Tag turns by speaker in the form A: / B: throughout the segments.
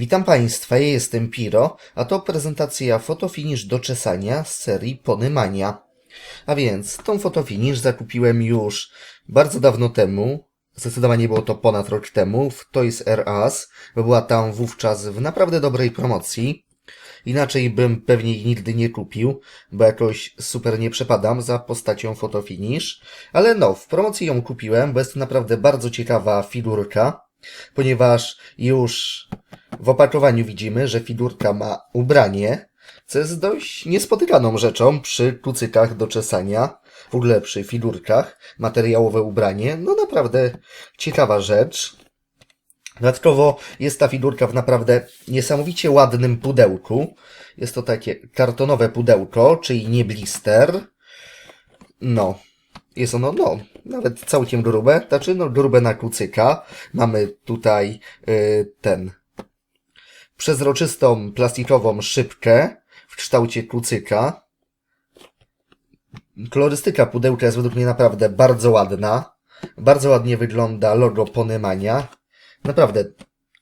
A: Witam Państwa, ja jestem Piro, a to prezentacja fotofinish do czesania z serii Ponymania. A więc, tą fotofinish zakupiłem już bardzo dawno temu, zdecydowanie było to ponad rok temu, w Toys R Us, bo była tam wówczas w naprawdę dobrej promocji. Inaczej bym pewnie jej nigdy nie kupił, bo jakoś super nie przepadam za postacią fotofinish. Ale no, w promocji ją kupiłem, bo jest to naprawdę bardzo ciekawa figurka, ponieważ już w opakowaniu widzimy, że figurka ma ubranie, co jest dość niespotykaną rzeczą przy kucykach do czesania, w ogóle przy figurkach, materiałowe ubranie, no naprawdę ciekawa rzecz. Dodatkowo jest ta figurka w naprawdę niesamowicie ładnym pudełku. Jest to takie kartonowe pudełko, czyli nie blister. No, jest ono, no, nawet całkiem grube, znaczy, no, grube na kucyka. Mamy tutaj y, ten przezroczystą plastikową szybkę w kształcie kucyka. Kolorystyka pudełka jest według mnie naprawdę bardzo ładna. Bardzo ładnie wygląda logo Ponymania. Naprawdę,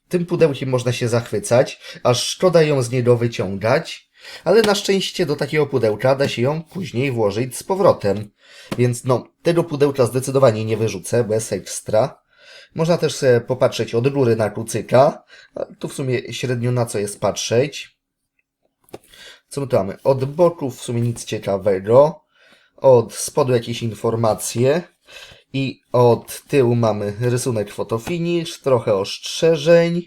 A: tym pudełkiem można się zachwycać, aż szkoda ją z niego wyciągać, ale na szczęście do takiego pudełka da się ją później włożyć z powrotem. Więc no, tego pudełka zdecydowanie nie wyrzucę, bez ekstra. Można też sobie popatrzeć od góry na kucyka. Tu w sumie średnio na co jest patrzeć. Co my tu mamy? Od boku w sumie nic ciekawego. Od spodu jakieś informacje. I od tyłu mamy rysunek fotofinish, trochę ostrzeżeń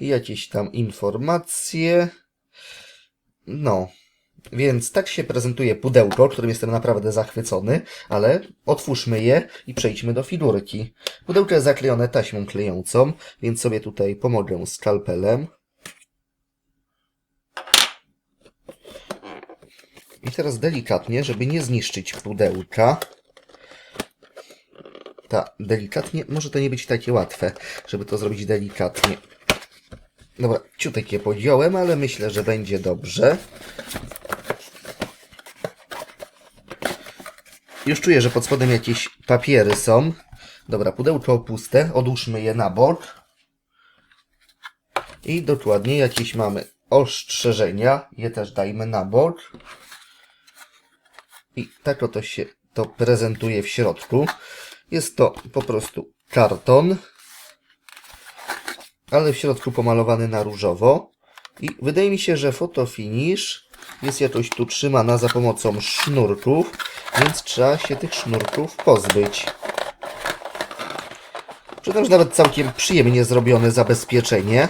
A: jakieś tam informacje. No, więc tak się prezentuje pudełko, którym jestem naprawdę zachwycony, ale otwórzmy je i przejdźmy do figurki. Pudełko jest zaklejone taśmą klejącą, więc sobie tutaj pomogę skalpelem. I teraz delikatnie, żeby nie zniszczyć pudełka. Ta, delikatnie, może to nie być takie łatwe, żeby to zrobić delikatnie. Dobra, ciutek je podjąłem, ale myślę, że będzie dobrze. Już czuję, że pod spodem jakieś papiery są. Dobra, pudełko puste, odłóżmy je na bok. I dokładnie jakieś mamy ostrzeżenia, je też dajmy na bok. I tak oto się to prezentuje w środku. Jest to po prostu karton, ale w środku pomalowany na różowo. I wydaje mi się, że fotofinish jest jakoś tu trzymana za pomocą sznurków, więc trzeba się tych sznurków pozbyć. Przyznam, że nawet całkiem przyjemnie zrobione zabezpieczenie.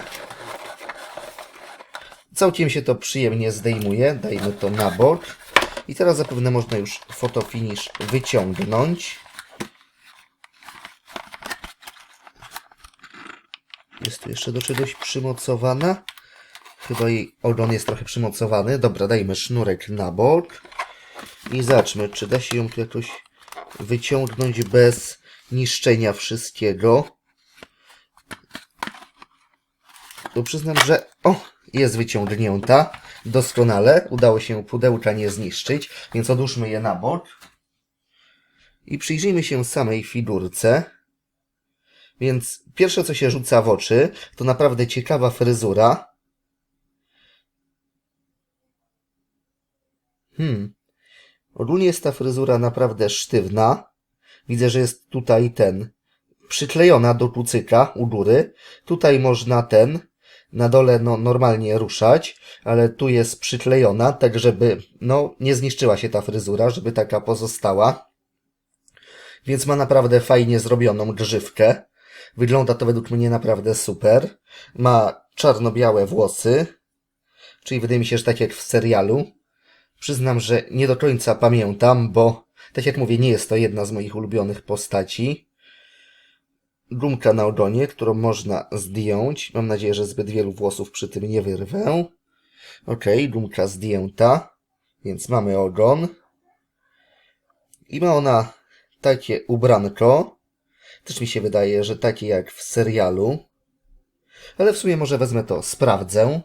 A: Całkiem się to przyjemnie zdejmuje. Dajmy to na bok. I teraz zapewne można już fotofinish wyciągnąć. Jest tu jeszcze do czegoś przymocowana. Chyba jej ogon jest trochę przymocowany. Dobra, dajmy sznurek na bok. I zobaczmy, czy da się ją jakoś wyciągnąć bez niszczenia wszystkiego. Tu przyznam, że... O! Jest wyciągnięta. Doskonale. Udało się pudełka nie zniszczyć, więc odłóżmy je na bok. I przyjrzyjmy się samej figurce. Więc pierwsze, co się rzuca w oczy, to naprawdę ciekawa fryzura. Hmm. Ogólnie jest ta fryzura naprawdę sztywna. Widzę, że jest tutaj ten przyklejona do kucyka u góry. Tutaj można ten na dole no, normalnie ruszać, ale tu jest przyklejona, tak żeby no, nie zniszczyła się ta fryzura, żeby taka pozostała. Więc ma naprawdę fajnie zrobioną grzywkę. Wygląda to według mnie naprawdę super. Ma czarno-białe włosy, czyli wydaje mi się, że tak jak w serialu. Przyznam, że nie do końca pamiętam, bo tak jak mówię, nie jest to jedna z moich ulubionych postaci. Gumka na ogonie, którą można zdjąć. Mam nadzieję, że zbyt wielu włosów przy tym nie wyrwę. Ok, gumka zdjęta, więc mamy ogon. I ma ona takie ubranko. Też mi się wydaje, że takie jak w serialu. Ale w sumie może wezmę to, sprawdzę.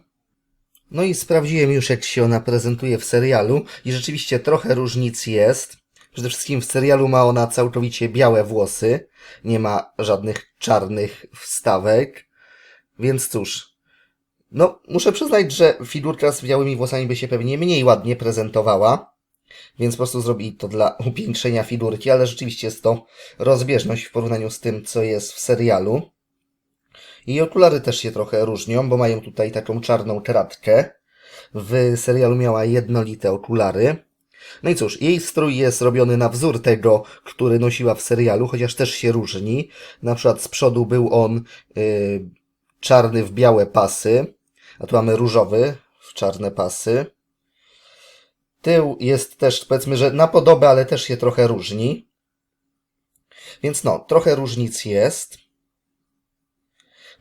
A: No i sprawdziłem już, jak się ona prezentuje w serialu i rzeczywiście trochę różnic jest. Przede wszystkim w serialu ma ona całkowicie białe włosy, nie ma żadnych czarnych wstawek. Więc cóż, No, muszę przyznać, że figurka z białymi włosami by się pewnie mniej ładnie prezentowała, więc po prostu zrobili to dla upiększenia figurki, ale rzeczywiście jest to rozbieżność w porównaniu z tym, co jest w serialu. I okulary też się trochę różnią, bo mają tutaj taką czarną kratkę. W serialu miała jednolite okulary. No i cóż, jej strój jest robiony na wzór tego, który nosiła w serialu, chociaż też się różni. Na przykład z przodu był on yy, czarny w białe pasy, a tu mamy różowy w czarne pasy. Tył jest też, powiedzmy, że na podobę, ale też się trochę różni. Więc no, trochę różnic jest.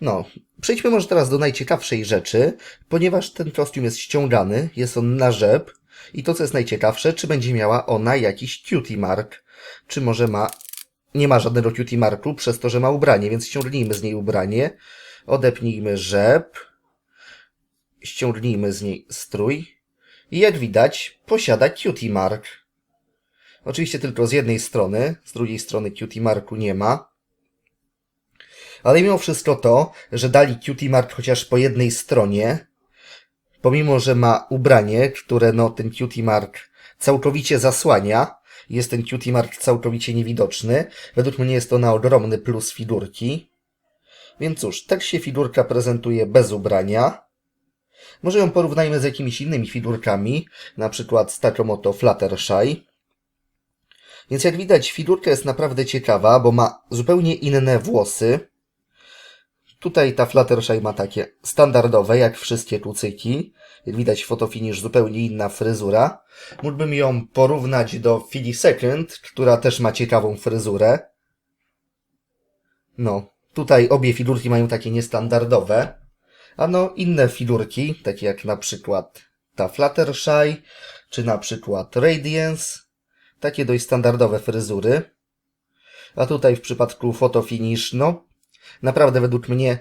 A: No, przejdźmy może teraz do najciekawszej rzeczy, ponieważ ten kostium jest ściągany, jest on na rzep. I to, co jest najciekawsze, czy będzie miała ona jakiś cutie mark, czy może ma, nie ma żadnego cutie marku przez to, że ma ubranie, więc ściągnijmy z niej ubranie, odepnijmy rzep, ściągnijmy z niej strój. I jak widać posiada cutie mark. Oczywiście tylko z jednej strony, z drugiej strony cutie marku nie ma. Ale mimo wszystko to, że dali cutie mark chociaż po jednej stronie, pomimo, że ma ubranie, które no ten cutie mark całkowicie zasłania, jest ten cutie mark całkowicie niewidoczny, według mnie jest to na ogromny plus figurki. Więc cóż, tak się figurka prezentuje bez ubrania. Może ją porównajmy z jakimiś innymi figurkami, na przykład z taką oto Fluttershy. Więc jak widać, figurka jest naprawdę ciekawa, bo ma zupełnie inne włosy. Tutaj ta Fluttershy ma takie standardowe, jak wszystkie kucyki. Jak widać, fotofinish zupełnie inna fryzura. Mógłbym ją porównać do Philly Second, która też ma ciekawą fryzurę. No, tutaj obie figurki mają takie niestandardowe. A no, inne figurki, takie jak na przykład ta Fluttershy, czy na przykład Radiance, takie dość standardowe fryzury. A tutaj w przypadku Photofinish, no, naprawdę według mnie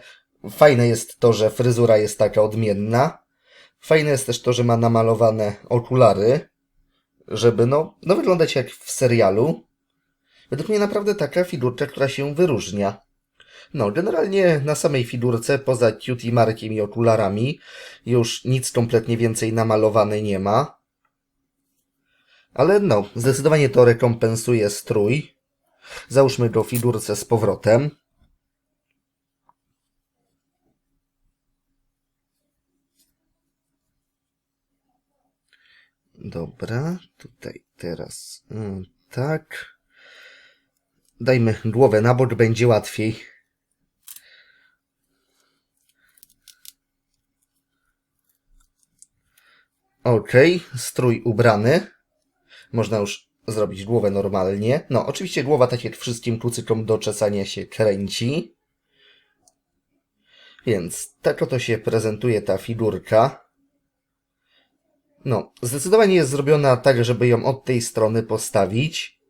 A: fajne jest to, że fryzura jest taka odmienna. Fajne jest też to, że ma namalowane okulary, żeby no, no wyglądać jak w serialu. Według mnie naprawdę taka figurka, która się wyróżnia. No, generalnie na samej figurce, poza cutie markiem i okularami, już nic kompletnie więcej namalowane nie ma. Ale no, zdecydowanie to rekompensuje strój. Załóżmy go figurce z powrotem. Dobra, tutaj teraz mm, tak. Dajmy głowę na bok, będzie łatwiej. Okej, strój ubrany. Można już zrobić głowę normalnie. No, oczywiście głowa, tak jak wszystkim kucykom do czesania się kręci. Więc tak oto się prezentuje ta figurka. No, zdecydowanie jest zrobiona tak, żeby ją od tej strony postawić,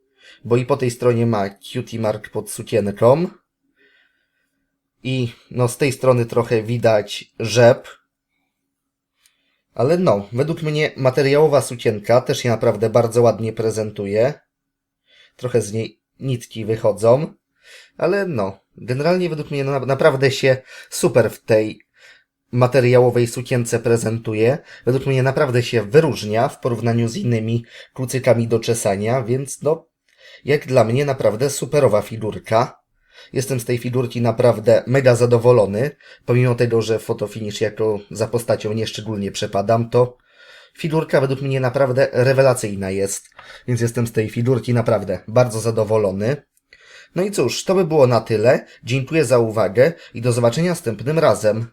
A: bo i po tej stronie ma cutie mark pod sukienką. I no, z tej strony trochę widać rzep. Ale no, według mnie materiałowa sukienka też się naprawdę bardzo ładnie prezentuje. Trochę z niej nitki wychodzą. Ale no, generalnie według mnie na, naprawdę się super w tej materiałowej sukience prezentuje. Według mnie naprawdę się wyróżnia w porównaniu z innymi klucykami do czesania, więc no, jak dla mnie naprawdę superowa figurka. Jestem z tej figurki naprawdę mega zadowolony, pomimo tego, że fotofinish jako za postacią nieszczególnie przepadam, to figurka według mnie naprawdę rewelacyjna jest, więc jestem z tej figurki naprawdę bardzo zadowolony. No i cóż, to by było na tyle. Dziękuję za uwagę i do zobaczenia następnym razem.